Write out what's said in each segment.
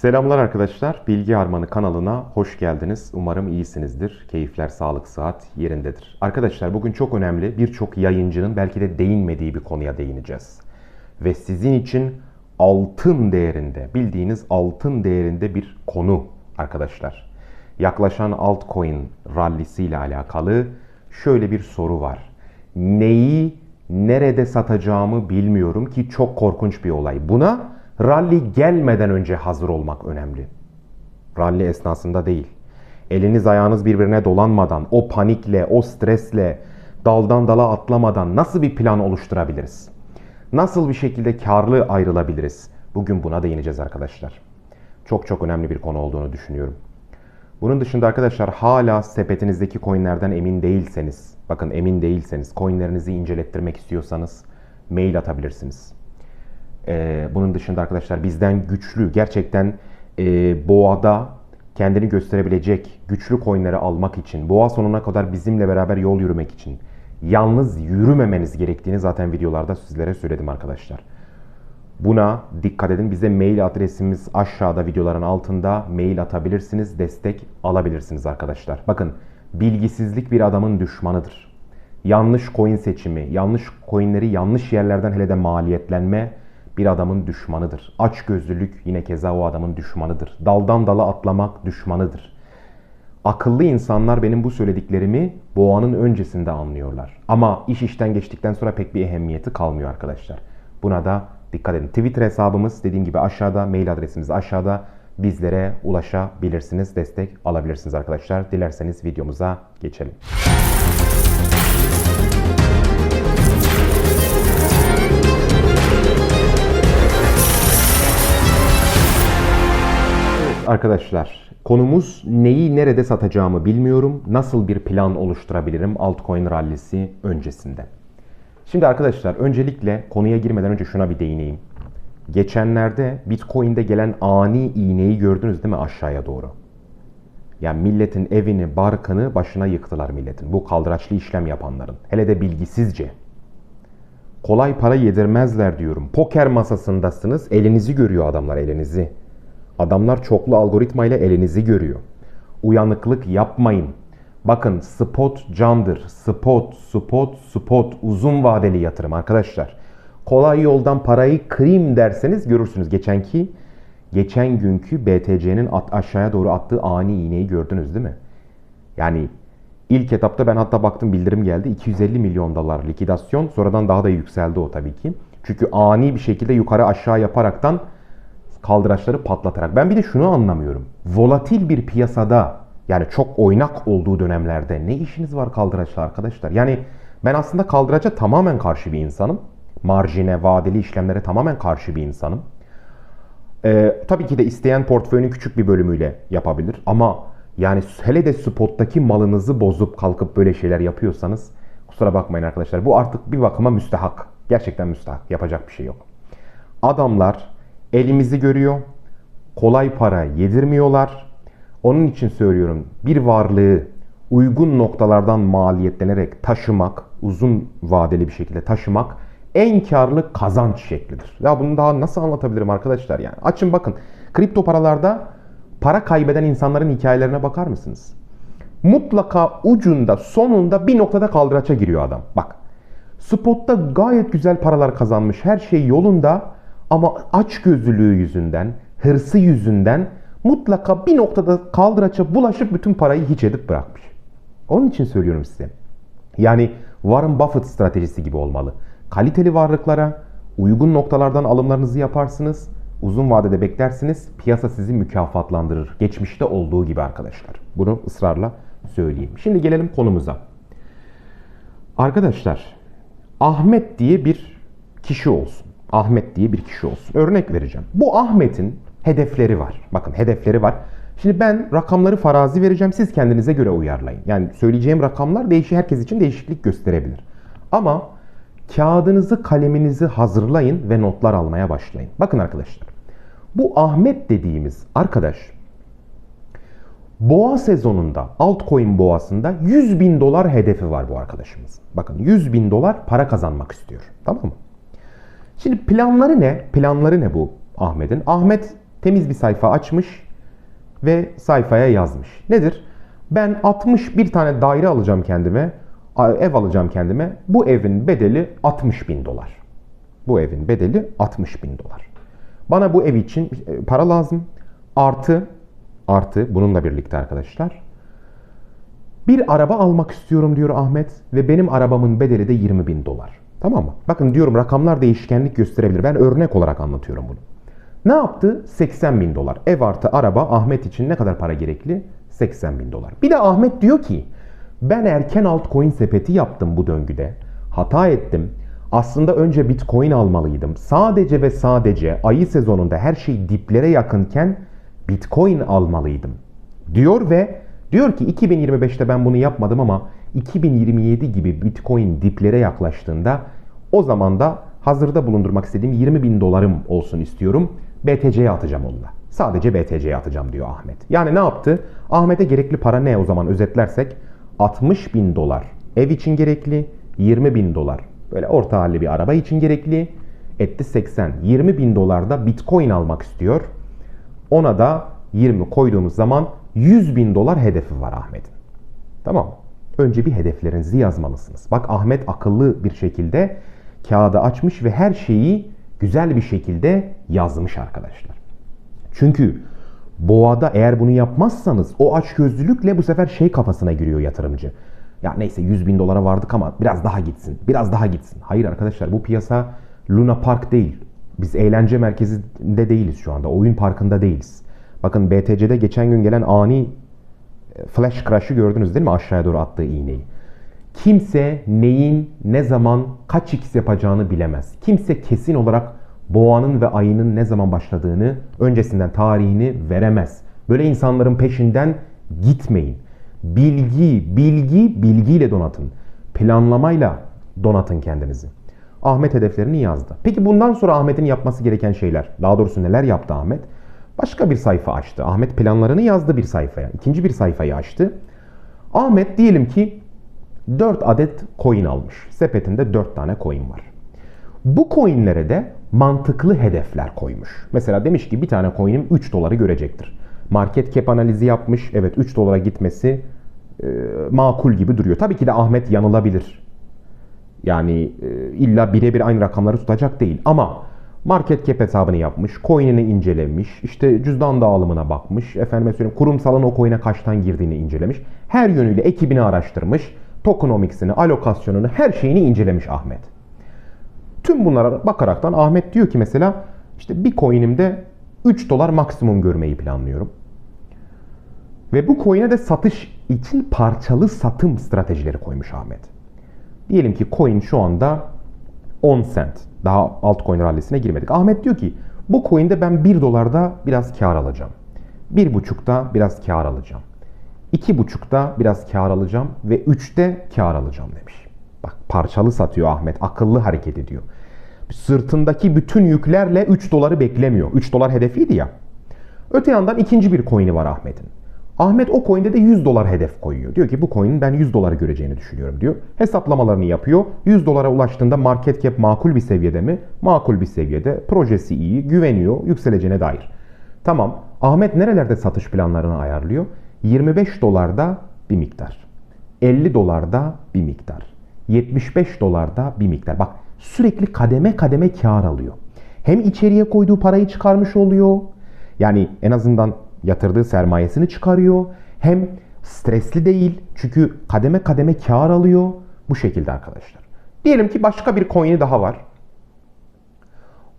Selamlar arkadaşlar. Bilgi Harmanı kanalına hoş geldiniz. Umarım iyisinizdir. Keyifler, sağlık, saat yerindedir. Arkadaşlar bugün çok önemli birçok yayıncının belki de değinmediği bir konuya değineceğiz. Ve sizin için altın değerinde, bildiğiniz altın değerinde bir konu arkadaşlar. Yaklaşan altcoin rallisi ile alakalı şöyle bir soru var. Neyi nerede satacağımı bilmiyorum ki çok korkunç bir olay. Buna rally gelmeden önce hazır olmak önemli. Rally esnasında değil. Eliniz ayağınız birbirine dolanmadan, o panikle, o stresle, daldan dala atlamadan nasıl bir plan oluşturabiliriz? Nasıl bir şekilde karlı ayrılabiliriz? Bugün buna değineceğiz arkadaşlar. Çok çok önemli bir konu olduğunu düşünüyorum. Bunun dışında arkadaşlar hala sepetinizdeki coinlerden emin değilseniz, bakın emin değilseniz, coinlerinizi incelettirmek istiyorsanız mail atabilirsiniz. Ee, bunun dışında arkadaşlar bizden güçlü, gerçekten e, boğada kendini gösterebilecek güçlü coinleri almak için, boğa sonuna kadar bizimle beraber yol yürümek için yalnız yürümemeniz gerektiğini zaten videolarda sizlere söyledim arkadaşlar. Buna dikkat edin. Bize mail adresimiz aşağıda videoların altında mail atabilirsiniz. Destek alabilirsiniz arkadaşlar. Bakın bilgisizlik bir adamın düşmanıdır. Yanlış coin seçimi, yanlış coinleri yanlış yerlerden hele de maliyetlenme bir adamın düşmanıdır. Açgözlülük yine keza o adamın düşmanıdır. Daldan dala atlamak düşmanıdır. Akıllı insanlar benim bu söylediklerimi boğanın öncesinde anlıyorlar. Ama iş işten geçtikten sonra pek bir ehemmiyeti kalmıyor arkadaşlar. Buna da dikkat edin. Twitter hesabımız dediğim gibi aşağıda, mail adresimiz aşağıda. Bizlere ulaşabilirsiniz, destek alabilirsiniz arkadaşlar. Dilerseniz videomuza geçelim. Arkadaşlar konumuz neyi nerede satacağımı bilmiyorum. Nasıl bir plan oluşturabilirim altcoin rallisi öncesinde. Şimdi arkadaşlar öncelikle konuya girmeden önce şuna bir değineyim. Geçenlerde Bitcoin'de gelen ani iğneyi gördünüz değil mi aşağıya doğru? Yani milletin evini, barkını başına yıktılar milletin. Bu kaldıraçlı işlem yapanların. Hele de bilgisizce. Kolay para yedirmezler diyorum. Poker masasındasınız. Elinizi görüyor adamlar elinizi. Adamlar çoklu algoritma ile elinizi görüyor. Uyanıklık yapmayın. Bakın spot candır. Spot, spot, spot uzun vadeli yatırım arkadaşlar. Kolay yoldan parayı kırayım derseniz görürsünüz. Geçenki geçen günkü BTC'nin aşağıya doğru attığı ani iğneyi gördünüz değil mi? Yani ilk etapta ben hatta baktım bildirim geldi. 250 milyon dolar likidasyon. Sonradan daha da yükseldi o tabii ki. Çünkü ani bir şekilde yukarı aşağı yaparaktan kaldıraçları patlatarak. Ben bir de şunu anlamıyorum. Volatil bir piyasada yani çok oynak olduğu dönemlerde ne işiniz var kaldıraçla arkadaşlar? Yani ben aslında kaldıraca tamamen karşı bir insanım. Marjine, vadeli işlemlere tamamen karşı bir insanım. Ee, tabii ki de isteyen portföyünün küçük bir bölümüyle yapabilir. Ama yani hele de spottaki malınızı bozup kalkıp böyle şeyler yapıyorsanız kusura bakmayın arkadaşlar. Bu artık bir bakıma müstehak. Gerçekten müstehak. Yapacak bir şey yok. Adamlar elimizi görüyor. Kolay para yedirmiyorlar. Onun için söylüyorum bir varlığı uygun noktalardan maliyetlenerek taşımak, uzun vadeli bir şekilde taşımak en karlı kazanç şeklidir. Ya bunu daha nasıl anlatabilirim arkadaşlar yani? Açın bakın. Kripto paralarda para kaybeden insanların hikayelerine bakar mısınız? Mutlaka ucunda, sonunda bir noktada kaldıraça giriyor adam. Bak. Spotta gayet güzel paralar kazanmış. Her şey yolunda ama açgözlülüğü yüzünden, hırsı yüzünden mutlaka bir noktada kaldıraça bulaşıp bütün parayı hiç edip bırakmış. Onun için söylüyorum size. Yani Warren Buffett stratejisi gibi olmalı. Kaliteli varlıklara uygun noktalardan alımlarınızı yaparsınız. Uzun vadede beklersiniz. Piyasa sizi mükafatlandırır. Geçmişte olduğu gibi arkadaşlar. Bunu ısrarla söyleyeyim. Şimdi gelelim konumuza. Arkadaşlar Ahmet diye bir kişi olsun. Ahmet diye bir kişi olsun. Örnek vereceğim. Bu Ahmet'in hedefleri var. Bakın hedefleri var. Şimdi ben rakamları farazi vereceğim. Siz kendinize göre uyarlayın. Yani söyleyeceğim rakamlar değişi herkes için değişiklik gösterebilir. Ama kağıdınızı, kaleminizi hazırlayın ve notlar almaya başlayın. Bakın arkadaşlar. Bu Ahmet dediğimiz arkadaş boğa sezonunda, altcoin boğasında 100 bin dolar hedefi var bu arkadaşımız. Bakın 100 bin dolar para kazanmak istiyor. Tamam mı? Şimdi planları ne? Planları ne bu Ahmet'in? Ahmet temiz bir sayfa açmış ve sayfaya yazmış. Nedir? Ben 61 tane daire alacağım kendime, ev alacağım kendime. Bu evin bedeli 60 bin dolar. Bu evin bedeli 60 bin dolar. Bana bu ev için e, para lazım. Artı, artı bununla birlikte arkadaşlar. Bir araba almak istiyorum diyor Ahmet ve benim arabamın bedeli de 20 bin dolar. Tamam mı? Bakın diyorum rakamlar değişkenlik gösterebilir. Ben örnek olarak anlatıyorum bunu. Ne yaptı? 80 bin dolar. Ev artı araba Ahmet için ne kadar para gerekli? 80 bin dolar. Bir de Ahmet diyor ki ben erken altcoin sepeti yaptım bu döngüde. Hata ettim. Aslında önce Bitcoin almalıydım. Sadece ve sadece ayı sezonunda her şey diplere yakınken Bitcoin almalıydım. Diyor ve diyor ki 2025'te ben bunu yapmadım ama 2027 gibi Bitcoin diplere yaklaştığında o zaman da hazırda bulundurmak istediğim 20 bin dolarım olsun istiyorum. BTC'ye atacağım onunla. Sadece BTC'ye atacağım diyor Ahmet. Yani ne yaptı? Ahmet'e gerekli para ne o zaman özetlersek? 60 bin dolar ev için gerekli, 20 bin dolar böyle orta halli bir araba için gerekli. Etti 80. 20 bin dolarda bitcoin almak istiyor. Ona da 20 koyduğumuz zaman 100 bin dolar hedefi var Ahmet'in. Tamam Önce bir hedeflerinizi yazmalısınız. Bak Ahmet akıllı bir şekilde kağıdı açmış ve her şeyi güzel bir şekilde yazmış arkadaşlar. Çünkü boğada eğer bunu yapmazsanız o açgözlülükle bu sefer şey kafasına giriyor yatırımcı. Ya neyse 100 bin dolara vardık ama biraz daha gitsin. Biraz daha gitsin. Hayır arkadaşlar bu piyasa Luna Park değil. Biz eğlence merkezinde değiliz şu anda. Oyun parkında değiliz. Bakın BTC'de geçen gün gelen ani flash crash'ı gördünüz değil mi? Aşağıya doğru attığı iğneyi. Kimse neyin, ne zaman, kaç x yapacağını bilemez. Kimse kesin olarak boğanın ve ayının ne zaman başladığını, öncesinden tarihini veremez. Böyle insanların peşinden gitmeyin. Bilgi, bilgi, bilgiyle donatın. Planlamayla donatın kendinizi. Ahmet hedeflerini yazdı. Peki bundan sonra Ahmet'in yapması gereken şeyler, daha doğrusu neler yaptı Ahmet? Başka bir sayfa açtı. Ahmet planlarını yazdı bir sayfaya. İkinci bir sayfayı açtı. Ahmet diyelim ki 4 adet coin almış. Sepetinde 4 tane coin var. Bu coinlere de mantıklı hedefler koymuş. Mesela demiş ki bir tane coin'im 3 doları görecektir. Market cap analizi yapmış. Evet 3 dolara gitmesi e, makul gibi duruyor. Tabii ki de Ahmet yanılabilir. Yani e, illa birebir aynı rakamları tutacak değil. Ama market cap hesabını yapmış, coin'ini incelemiş, işte cüzdan dağılımına bakmış, efendime söyleyeyim kurumsalın o coin'e kaçtan girdiğini incelemiş. Her yönüyle ekibini araştırmış, tokenomics'ini, alokasyonunu, her şeyini incelemiş Ahmet. Tüm bunlara bakaraktan Ahmet diyor ki mesela işte bir coin'imde 3 dolar maksimum görmeyi planlıyorum. Ve bu coin'e de satış için parçalı satım stratejileri koymuş Ahmet. Diyelim ki coin şu anda 10 cent. Daha altcoin rallisine girmedik. Ahmet diyor ki bu coin'de ben 1 dolarda biraz kar alacağım. 1.5'ta biraz kar alacağım. 2.5'ta biraz kar alacağım ve 3'te kar alacağım demiş. Bak parçalı satıyor Ahmet. Akıllı hareket ediyor. Sırtındaki bütün yüklerle 3 doları beklemiyor. 3 dolar hedefiydi ya. Öte yandan ikinci bir coin'i var Ahmet'in. Ahmet o coin'de de 100 dolar hedef koyuyor. Diyor ki bu coin'in ben 100 doları göreceğini düşünüyorum diyor. Hesaplamalarını yapıyor. 100 dolara ulaştığında market cap makul bir seviyede mi? Makul bir seviyede. Projesi iyi, güveniyor, yükseleceğine dair. Tamam. Ahmet nerelerde satış planlarını ayarlıyor? 25 dolarda bir miktar. 50 dolarda bir miktar. 75 dolarda bir miktar. Bak sürekli kademe kademe kar alıyor. Hem içeriye koyduğu parayı çıkarmış oluyor. Yani en azından yatırdığı sermayesini çıkarıyor. Hem stresli değil çünkü kademe kademe kar alıyor. Bu şekilde arkadaşlar. Diyelim ki başka bir coin'i daha var.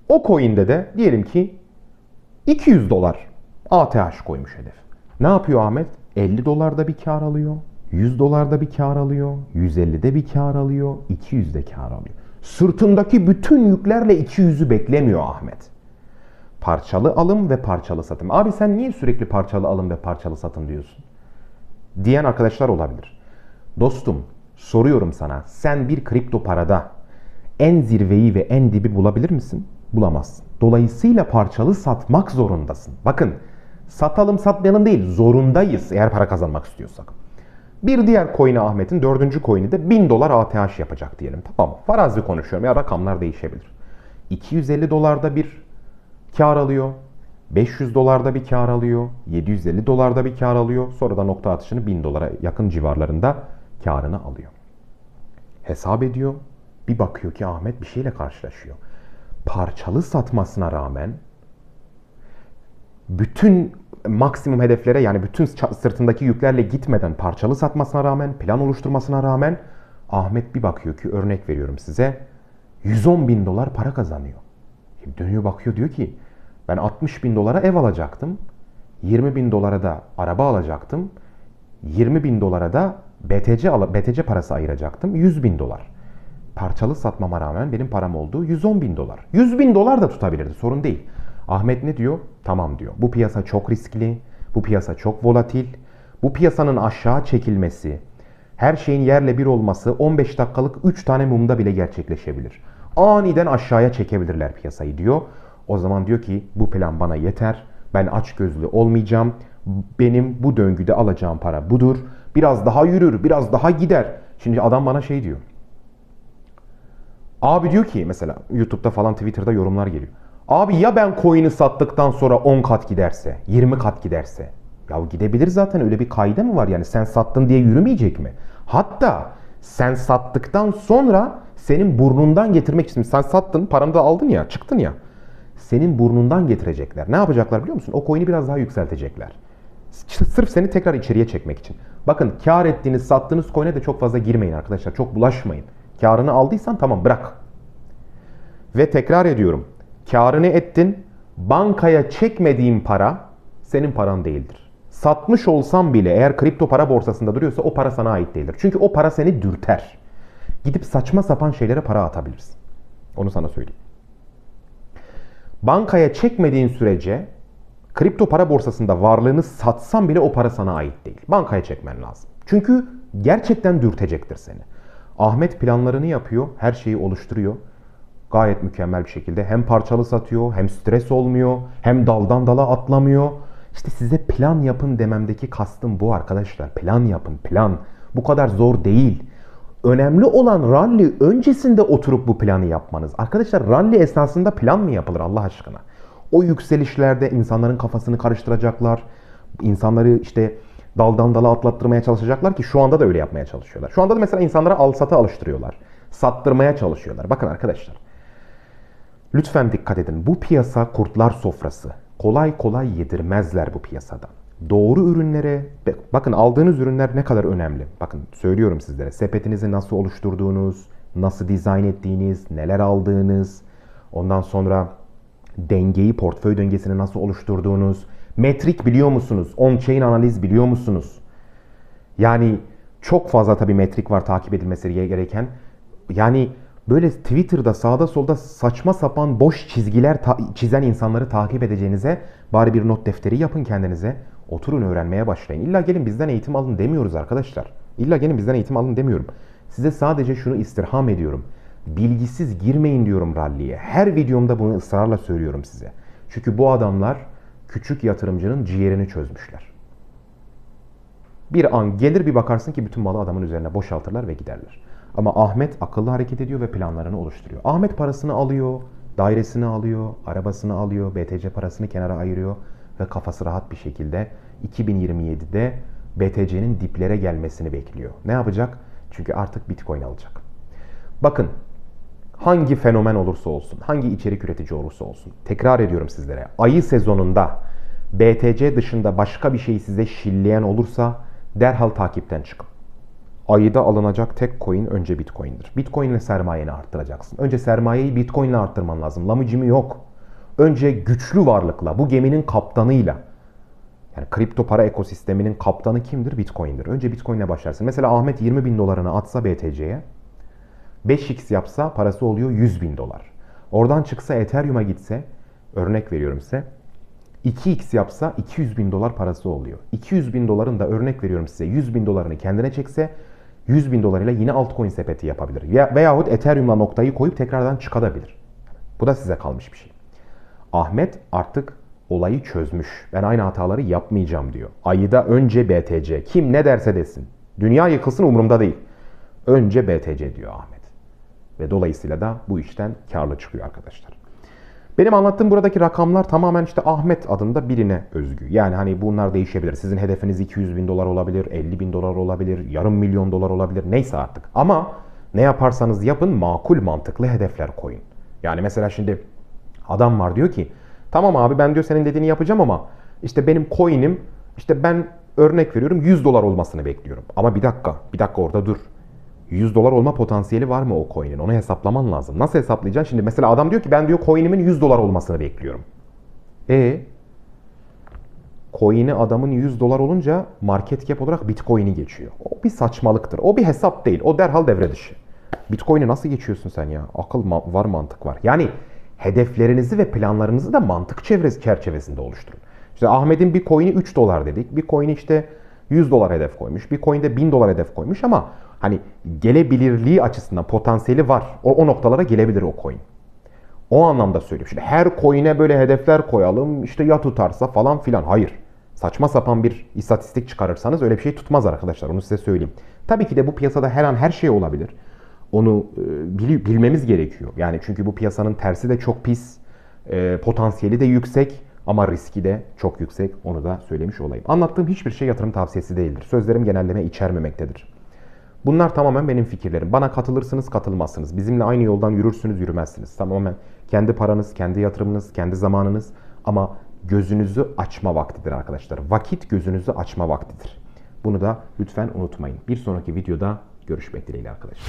O coin'de de diyelim ki 200 dolar ATH koymuş hedef. Ne yapıyor Ahmet? 50 dolarda bir kar alıyor. 100 dolarda bir kar alıyor. 150'de bir kar alıyor. 200'de kar alıyor. Sırtındaki bütün yüklerle 200'ü beklemiyor Ahmet. Parçalı alım ve parçalı satım. Abi sen niye sürekli parçalı alım ve parçalı satım diyorsun? Diyen arkadaşlar olabilir. Dostum soruyorum sana sen bir kripto parada en zirveyi ve en dibi bulabilir misin? Bulamazsın. Dolayısıyla parçalı satmak zorundasın. Bakın satalım satmayalım değil zorundayız eğer para kazanmak istiyorsak. Bir diğer coin'i Ahmet'in dördüncü coin'i de 1000 dolar ATH yapacak diyelim. Tamam farazi konuşuyorum ya rakamlar değişebilir. 250 dolarda bir kar alıyor. 500 dolarda bir kar alıyor, 750 dolarda bir kar alıyor. Sonra da nokta atışını 1000 dolara yakın civarlarında karını alıyor. Hesap ediyor. Bir bakıyor ki Ahmet bir şeyle karşılaşıyor. Parçalı satmasına rağmen bütün maksimum hedeflere yani bütün sırtındaki yüklerle gitmeden parçalı satmasına rağmen, plan oluşturmasına rağmen Ahmet bir bakıyor ki örnek veriyorum size 110 bin dolar para kazanıyor. Şimdi dönüyor bakıyor diyor ki ben 60 bin dolara ev alacaktım. 20 bin dolara da araba alacaktım. 20 bin dolara da BTC, BTC parası ayıracaktım. 100 bin dolar. Parçalı satmama rağmen benim param olduğu 110 bin dolar. 100 bin dolar da tutabilirdi sorun değil. Ahmet ne diyor? Tamam diyor. Bu piyasa çok riskli. Bu piyasa çok volatil. Bu piyasanın aşağı çekilmesi, her şeyin yerle bir olması 15 dakikalık 3 tane mumda bile gerçekleşebilir. Aniden aşağıya çekebilirler piyasayı diyor. O zaman diyor ki bu plan bana yeter. Ben aç gözlü olmayacağım. Benim bu döngüde alacağım para budur. Biraz daha yürür, biraz daha gider. Şimdi adam bana şey diyor. Abi diyor ki mesela YouTube'da falan Twitter'da yorumlar geliyor. Abi ya ben coin'i sattıktan sonra 10 kat giderse, 20 kat giderse? Ya gidebilir zaten öyle bir kaide mi var yani sen sattın diye yürümeyecek mi? Hatta sen sattıktan sonra senin burnundan getirmek için sen sattın paranı da aldın ya çıktın ya senin burnundan getirecekler. Ne yapacaklar biliyor musun? O coin'i biraz daha yükseltecekler. Sırf seni tekrar içeriye çekmek için. Bakın kar ettiğiniz, sattığınız coin'e de çok fazla girmeyin arkadaşlar. Çok bulaşmayın. Karını aldıysan tamam bırak. Ve tekrar ediyorum. Karını ettin. Bankaya çekmediğin para senin paran değildir. Satmış olsam bile eğer kripto para borsasında duruyorsa o para sana ait değildir. Çünkü o para seni dürter. Gidip saçma sapan şeylere para atabilirsin. Onu sana söyleyeyim. Bankaya çekmediğin sürece kripto para borsasında varlığını satsan bile o para sana ait değil. Bankaya çekmen lazım. Çünkü gerçekten dürtecektir seni. Ahmet planlarını yapıyor, her şeyi oluşturuyor. Gayet mükemmel bir şekilde hem parçalı satıyor, hem stres olmuyor, hem daldan dala atlamıyor. İşte size plan yapın dememdeki kastım bu arkadaşlar. Plan yapın, plan. Bu kadar zor değil. Önemli olan rally öncesinde oturup bu planı yapmanız. Arkadaşlar rally esnasında plan mı yapılır Allah aşkına? O yükselişlerde insanların kafasını karıştıracaklar. İnsanları işte daldan dala atlattırmaya çalışacaklar ki şu anda da öyle yapmaya çalışıyorlar. Şu anda da mesela insanlara al sata alıştırıyorlar. Sattırmaya çalışıyorlar. Bakın arkadaşlar. Lütfen dikkat edin. Bu piyasa kurtlar sofrası. Kolay kolay yedirmezler bu piyasadan doğru ürünlere bakın aldığınız ürünler ne kadar önemli. Bakın söylüyorum sizlere sepetinizi nasıl oluşturduğunuz, nasıl dizayn ettiğiniz, neler aldığınız, ondan sonra dengeyi, portföy dengesini nasıl oluşturduğunuz, metrik biliyor musunuz? On-chain analiz biliyor musunuz? Yani çok fazla tabii metrik var takip edilmesi gereken. Yani böyle Twitter'da sağda solda saçma sapan boş çizgiler çizen insanları takip edeceğinize bari bir not defteri yapın kendinize. Oturun öğrenmeye başlayın. İlla gelin bizden eğitim alın demiyoruz arkadaşlar. İlla gelin bizden eğitim alın demiyorum. Size sadece şunu istirham ediyorum. Bilgisiz girmeyin diyorum ralliye. Her videomda bunu ısrarla söylüyorum size. Çünkü bu adamlar küçük yatırımcının ciğerini çözmüşler. Bir an gelir bir bakarsın ki bütün malı adamın üzerine boşaltırlar ve giderler. Ama Ahmet akıllı hareket ediyor ve planlarını oluşturuyor. Ahmet parasını alıyor, dairesini alıyor, arabasını alıyor, BTC parasını kenara ayırıyor ve kafası rahat bir şekilde 2027'de BTC'nin diplere gelmesini bekliyor. Ne yapacak? Çünkü artık Bitcoin alacak. Bakın hangi fenomen olursa olsun, hangi içerik üretici olursa olsun tekrar ediyorum sizlere. Ayı sezonunda BTC dışında başka bir şey size şilleyen olursa derhal takipten çıkın. Ayıda alınacak tek coin önce Bitcoin'dir. Bitcoin ile sermayeni arttıracaksın. Önce sermayeyi Bitcoin ile arttırman lazım. Lamıcımı yok. Önce güçlü varlıkla, bu geminin kaptanıyla. Yani kripto para ekosisteminin kaptanı kimdir? Bitcoin'dir. Önce Bitcoin ile başlarsın. Mesela Ahmet 20 bin dolarını atsa BTC'ye, 5x yapsa parası oluyor 100 bin dolar. Oradan çıksa Ethereum'a gitse, örnek veriyorum size, 2x yapsa 200 bin dolar parası oluyor. 200 bin doların da örnek veriyorum size 100 bin dolarını kendine çekse 100 bin dolarıyla yine altcoin sepeti yapabilir. Veya, veyahut Ethereum'la noktayı koyup tekrardan çıkabilir. Bu da size kalmış bir şey. Ahmet artık olayı çözmüş. Ben aynı hataları yapmayacağım diyor. Ayıda önce BTC. Kim ne derse desin. Dünya yıkılsın umurumda değil. Önce BTC diyor Ahmet. Ve dolayısıyla da bu işten karlı çıkıyor arkadaşlar. Benim anlattığım buradaki rakamlar tamamen işte Ahmet adında birine özgü. Yani hani bunlar değişebilir. Sizin hedefiniz 200 bin dolar olabilir, 50 bin dolar olabilir, yarım milyon dolar olabilir. Neyse artık. Ama ne yaparsanız yapın makul mantıklı hedefler koyun. Yani mesela şimdi adam var diyor ki tamam abi ben diyor senin dediğini yapacağım ama işte benim coin'im işte ben örnek veriyorum 100 dolar olmasını bekliyorum. Ama bir dakika bir dakika orada dur. 100 dolar olma potansiyeli var mı o coin'in? Onu hesaplaman lazım. Nasıl hesaplayacaksın? Şimdi mesela adam diyor ki ben diyor coin'imin 100 dolar olmasını bekliyorum. E coin'i adamın 100 dolar olunca market cap olarak bitcoin'i geçiyor. O bir saçmalıktır. O bir hesap değil. O derhal devre dışı. Bitcoin'i nasıl geçiyorsun sen ya? Akıl var mantık var. Yani hedeflerinizi ve planlarınızı da mantık çevresi çerçevesinde oluşturun. İşte Ahmet'in bir coin'i 3 dolar dedik. Bir coin'i işte 100 dolar hedef koymuş. Bir coin'de 1000 dolar hedef koymuş ama hani gelebilirliği açısından potansiyeli var. O, o noktalara gelebilir o coin. O anlamda söylüyorum. Şimdi her coin'e böyle hedefler koyalım işte ya tutarsa falan filan. Hayır. Saçma sapan bir istatistik çıkarırsanız öyle bir şey tutmaz arkadaşlar. Onu size söyleyeyim. Tabii ki de bu piyasada her an her şey olabilir. Onu e, bili- bilmemiz gerekiyor. Yani çünkü bu piyasanın tersi de çok pis. e, potansiyeli de yüksek ama riski de çok yüksek. Onu da söylemiş olayım. Anlattığım hiçbir şey yatırım tavsiyesi değildir. Sözlerim genelleme içermemektedir. Bunlar tamamen benim fikirlerim. Bana katılırsınız, katılmazsınız. Bizimle aynı yoldan yürürsünüz, yürümezsiniz. Tamamen kendi paranız, kendi yatırımınız, kendi zamanınız ama gözünüzü açma vaktidir arkadaşlar. Vakit gözünüzü açma vaktidir. Bunu da lütfen unutmayın. Bir sonraki videoda görüşmek dileğiyle arkadaşlar.